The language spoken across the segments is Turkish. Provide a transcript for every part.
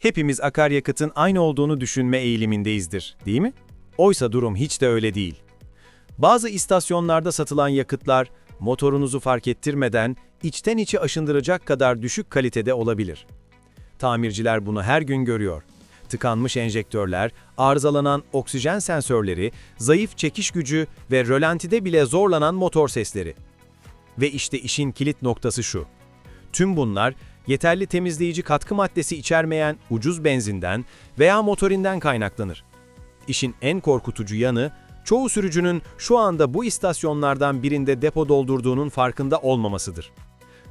Hepimiz akaryakıtın aynı olduğunu düşünme eğilimindeyizdir, değil mi? Oysa durum hiç de öyle değil. Bazı istasyonlarda satılan yakıtlar, motorunuzu fark ettirmeden içten içe aşındıracak kadar düşük kalitede olabilir. Tamirciler bunu her gün görüyor. Tıkanmış enjektörler, arızalanan oksijen sensörleri, zayıf çekiş gücü ve rölantide bile zorlanan motor sesleri. Ve işte işin kilit noktası şu. Tüm bunlar yeterli temizleyici katkı maddesi içermeyen ucuz benzinden veya motorinden kaynaklanır. İşin en korkutucu yanı, çoğu sürücünün şu anda bu istasyonlardan birinde depo doldurduğunun farkında olmamasıdır.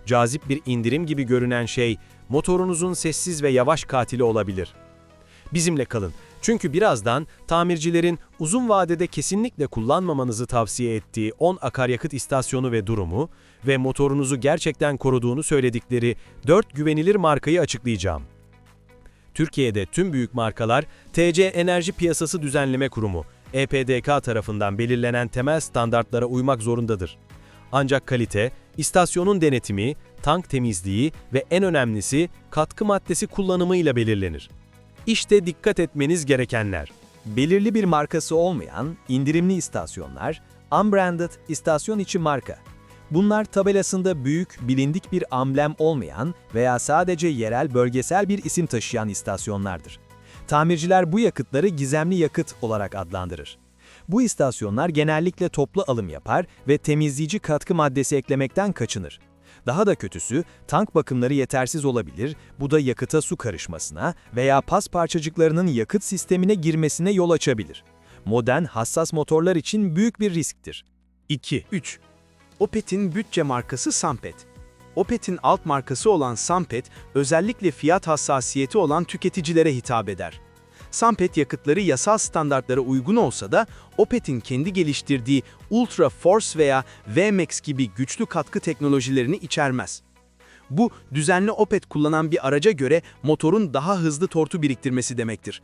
Cazip bir indirim gibi görünen şey, motorunuzun sessiz ve yavaş katili olabilir. Bizimle kalın. Çünkü birazdan tamircilerin uzun vadede kesinlikle kullanmamanızı tavsiye ettiği 10 akaryakıt istasyonu ve durumu ve motorunuzu gerçekten koruduğunu söyledikleri 4 güvenilir markayı açıklayacağım. Türkiye'de tüm büyük markalar TC Enerji Piyasası Düzenleme Kurumu EPDK tarafından belirlenen temel standartlara uymak zorundadır. Ancak kalite, istasyonun denetimi, tank temizliği ve en önemlisi katkı maddesi kullanımıyla belirlenir. İşte dikkat etmeniz gerekenler. Belirli bir markası olmayan, indirimli istasyonlar, unbranded istasyon içi marka. Bunlar tabelasında büyük, bilindik bir amblem olmayan veya sadece yerel bölgesel bir isim taşıyan istasyonlardır. Tamirciler bu yakıtları gizemli yakıt olarak adlandırır. Bu istasyonlar genellikle toplu alım yapar ve temizleyici katkı maddesi eklemekten kaçınır. Daha da kötüsü, tank bakımları yetersiz olabilir, bu da yakıta su karışmasına veya pas parçacıklarının yakıt sistemine girmesine yol açabilir. Modern, hassas motorlar için büyük bir risktir. 2. 3. Opet'in bütçe markası Sampet. Opet'in alt markası olan Sampet, özellikle fiyat hassasiyeti olan tüketicilere hitap eder. Sampet yakıtları yasal standartlara uygun olsa da Opet'in kendi geliştirdiği Ultra Force veya VMAX gibi güçlü katkı teknolojilerini içermez. Bu, düzenli Opet kullanan bir araca göre motorun daha hızlı tortu biriktirmesi demektir.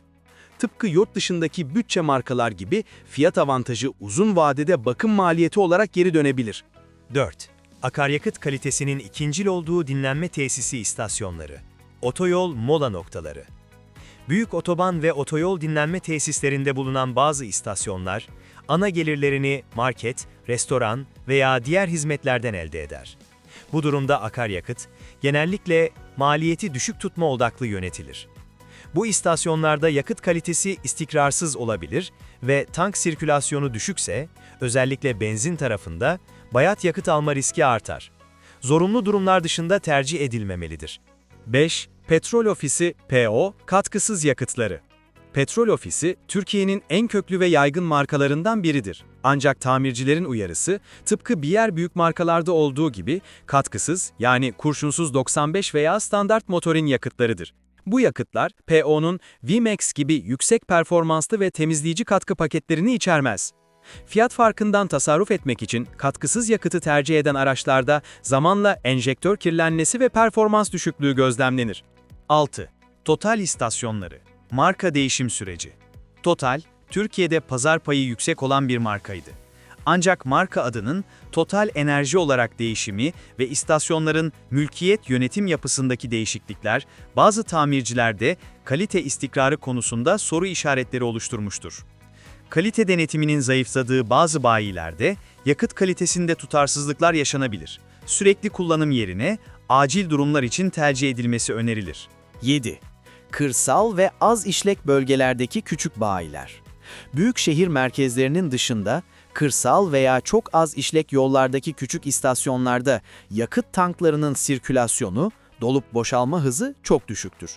Tıpkı yurt dışındaki bütçe markalar gibi fiyat avantajı uzun vadede bakım maliyeti olarak geri dönebilir. 4. Akaryakıt kalitesinin ikincil olduğu dinlenme tesisi istasyonları. Otoyol mola noktaları. Büyük otoban ve otoyol dinlenme tesislerinde bulunan bazı istasyonlar, ana gelirlerini market, restoran veya diğer hizmetlerden elde eder. Bu durumda akaryakıt, genellikle maliyeti düşük tutma odaklı yönetilir. Bu istasyonlarda yakıt kalitesi istikrarsız olabilir ve tank sirkülasyonu düşükse, özellikle benzin tarafında, bayat yakıt alma riski artar. Zorunlu durumlar dışında tercih edilmemelidir. 5. Petrol Ofisi PO katkısız yakıtları. Petrol Ofisi, Türkiye'nin en köklü ve yaygın markalarından biridir. Ancak tamircilerin uyarısı, tıpkı diğer büyük markalarda olduğu gibi katkısız yani kurşunsuz 95 veya standart motorin yakıtlarıdır. Bu yakıtlar, PO'nun VMAX gibi yüksek performanslı ve temizleyici katkı paketlerini içermez. Fiyat farkından tasarruf etmek için katkısız yakıtı tercih eden araçlarda zamanla enjektör kirlenmesi ve performans düşüklüğü gözlemlenir. 6. Total istasyonları. Marka değişim süreci. Total, Türkiye'de pazar payı yüksek olan bir markaydı. Ancak marka adının Total Enerji olarak değişimi ve istasyonların mülkiyet yönetim yapısındaki değişiklikler bazı tamircilerde kalite istikrarı konusunda soru işaretleri oluşturmuştur. Kalite denetiminin zayıfladığı bazı bayilerde yakıt kalitesinde tutarsızlıklar yaşanabilir. Sürekli kullanım yerine acil durumlar için tercih edilmesi önerilir. 7. Kırsal ve az işlek bölgelerdeki küçük bayiler. Büyük şehir merkezlerinin dışında, kırsal veya çok az işlek yollardaki küçük istasyonlarda yakıt tanklarının sirkülasyonu, dolup boşalma hızı çok düşüktür.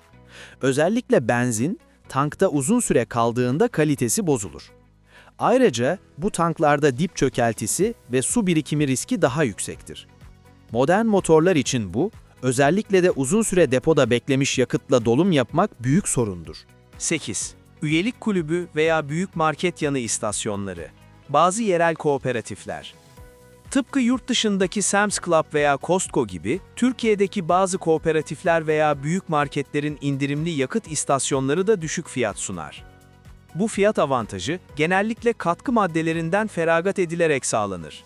Özellikle benzin, tankta uzun süre kaldığında kalitesi bozulur. Ayrıca bu tanklarda dip çökeltisi ve su birikimi riski daha yüksektir. Modern motorlar için bu, özellikle de uzun süre depoda beklemiş yakıtla dolum yapmak büyük sorundur. 8. Üyelik kulübü veya büyük market yanı istasyonları. Bazı yerel kooperatifler. Tıpkı yurt dışındaki Sam's Club veya Costco gibi, Türkiye'deki bazı kooperatifler veya büyük marketlerin indirimli yakıt istasyonları da düşük fiyat sunar. Bu fiyat avantajı genellikle katkı maddelerinden feragat edilerek sağlanır.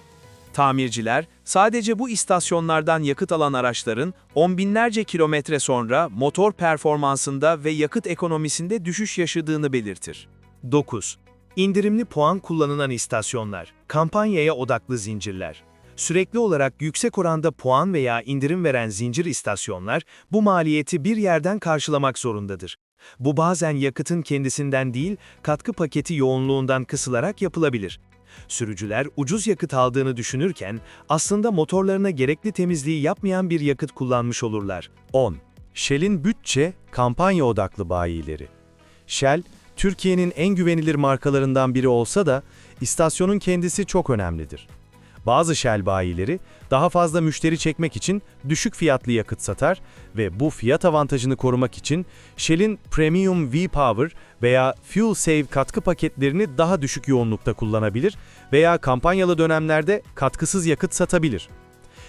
Tamirciler, sadece bu istasyonlardan yakıt alan araçların on binlerce kilometre sonra motor performansında ve yakıt ekonomisinde düşüş yaşadığını belirtir. 9. İndirimli puan kullanılan istasyonlar, kampanyaya odaklı zincirler. Sürekli olarak yüksek oranda puan veya indirim veren zincir istasyonlar bu maliyeti bir yerden karşılamak zorundadır. Bu bazen yakıtın kendisinden değil, katkı paketi yoğunluğundan kısılarak yapılabilir. Sürücüler ucuz yakıt aldığını düşünürken aslında motorlarına gerekli temizliği yapmayan bir yakıt kullanmış olurlar. 10. Shell'in bütçe, kampanya odaklı bayileri. Shell, Türkiye'nin en güvenilir markalarından biri olsa da istasyonun kendisi çok önemlidir. Bazı Shell bayileri daha fazla müşteri çekmek için düşük fiyatlı yakıt satar ve bu fiyat avantajını korumak için Shell'in Premium V-Power veya Fuel Save katkı paketlerini daha düşük yoğunlukta kullanabilir veya kampanyalı dönemlerde katkısız yakıt satabilir.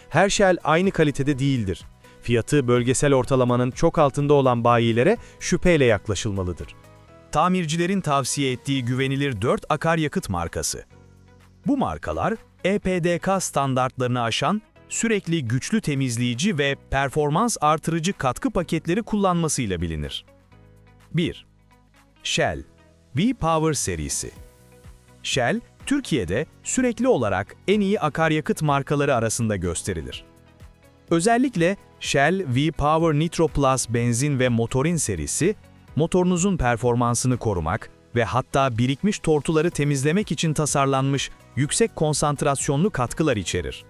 Her Shell aynı kalitede değildir. Fiyatı bölgesel ortalamanın çok altında olan bayilere şüpheyle yaklaşılmalıdır. Tamircilerin tavsiye ettiği güvenilir 4 akaryakıt markası. Bu markalar EPDK standartlarını aşan, sürekli güçlü temizleyici ve performans artırıcı katkı paketleri kullanmasıyla bilinir. 1. Shell V-Power serisi Shell, Türkiye'de sürekli olarak en iyi akaryakıt markaları arasında gösterilir. Özellikle Shell V-Power Nitro Plus benzin ve motorin serisi, motorunuzun performansını korumak ve hatta birikmiş tortuları temizlemek için tasarlanmış yüksek konsantrasyonlu katkılar içerir.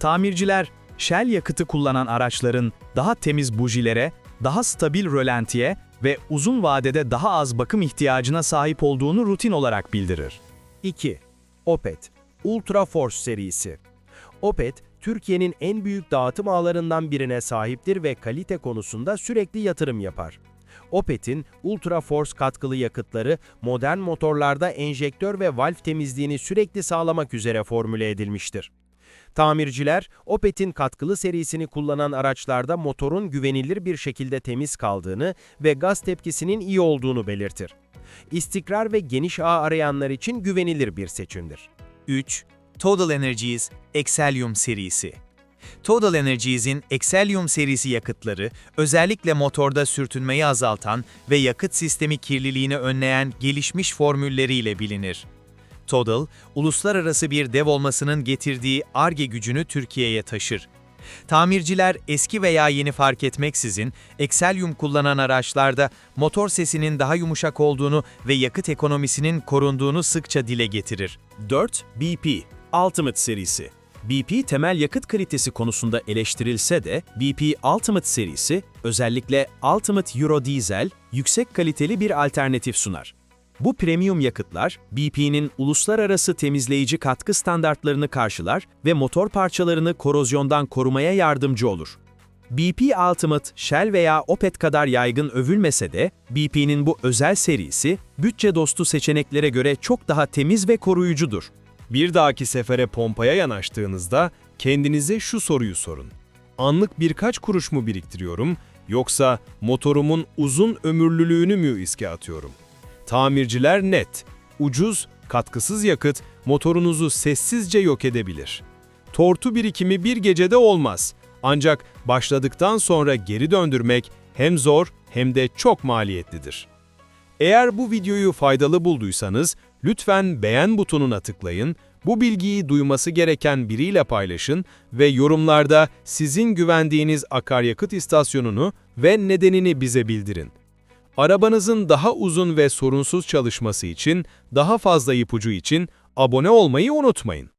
Tamirciler, Shell yakıtı kullanan araçların daha temiz bujilere, daha stabil rölantiye ve uzun vadede daha az bakım ihtiyacına sahip olduğunu rutin olarak bildirir. 2. Opet Ultra Force serisi. Opet, Türkiye'nin en büyük dağıtım ağlarından birine sahiptir ve kalite konusunda sürekli yatırım yapar. Opet'in Ultra Force katkılı yakıtları modern motorlarda enjektör ve valv temizliğini sürekli sağlamak üzere formüle edilmiştir. Tamirciler, Opet'in katkılı serisini kullanan araçlarda motorun güvenilir bir şekilde temiz kaldığını ve gaz tepkisinin iyi olduğunu belirtir. İstikrar ve geniş ağ arayanlar için güvenilir bir seçimdir. 3. Total Energies Excellium serisi. Total Energies'in Excellium serisi yakıtları, özellikle motorda sürtünmeyi azaltan ve yakıt sistemi kirliliğini önleyen gelişmiş formülleriyle bilinir. Total, uluslararası bir dev olmasının getirdiği ARGE gücünü Türkiye'ye taşır. Tamirciler eski veya yeni fark etmeksizin Excellium kullanan araçlarda motor sesinin daha yumuşak olduğunu ve yakıt ekonomisinin korunduğunu sıkça dile getirir. 4. BP Ultimate serisi. BP temel yakıt kalitesi konusunda eleştirilse de BP Ultimate serisi özellikle Ultimate Euro Diesel yüksek kaliteli bir alternatif sunar. Bu premium yakıtlar BP'nin uluslararası temizleyici katkı standartlarını karşılar ve motor parçalarını korozyondan korumaya yardımcı olur. BP Ultimate, Shell veya Opet kadar yaygın övülmese de BP'nin bu özel serisi bütçe dostu seçeneklere göre çok daha temiz ve koruyucudur. Bir dahaki sefere pompaya yanaştığınızda kendinize şu soruyu sorun. Anlık birkaç kuruş mu biriktiriyorum yoksa motorumun uzun ömürlülüğünü mü riske atıyorum? Tamirciler net, ucuz, katkısız yakıt motorunuzu sessizce yok edebilir. Tortu birikimi bir gecede olmaz. Ancak başladıktan sonra geri döndürmek hem zor hem de çok maliyetlidir. Eğer bu videoyu faydalı bulduysanız lütfen beğen butonuna tıklayın, bu bilgiyi duyması gereken biriyle paylaşın ve yorumlarda sizin güvendiğiniz akaryakıt istasyonunu ve nedenini bize bildirin. Arabanızın daha uzun ve sorunsuz çalışması için, daha fazla ipucu için abone olmayı unutmayın.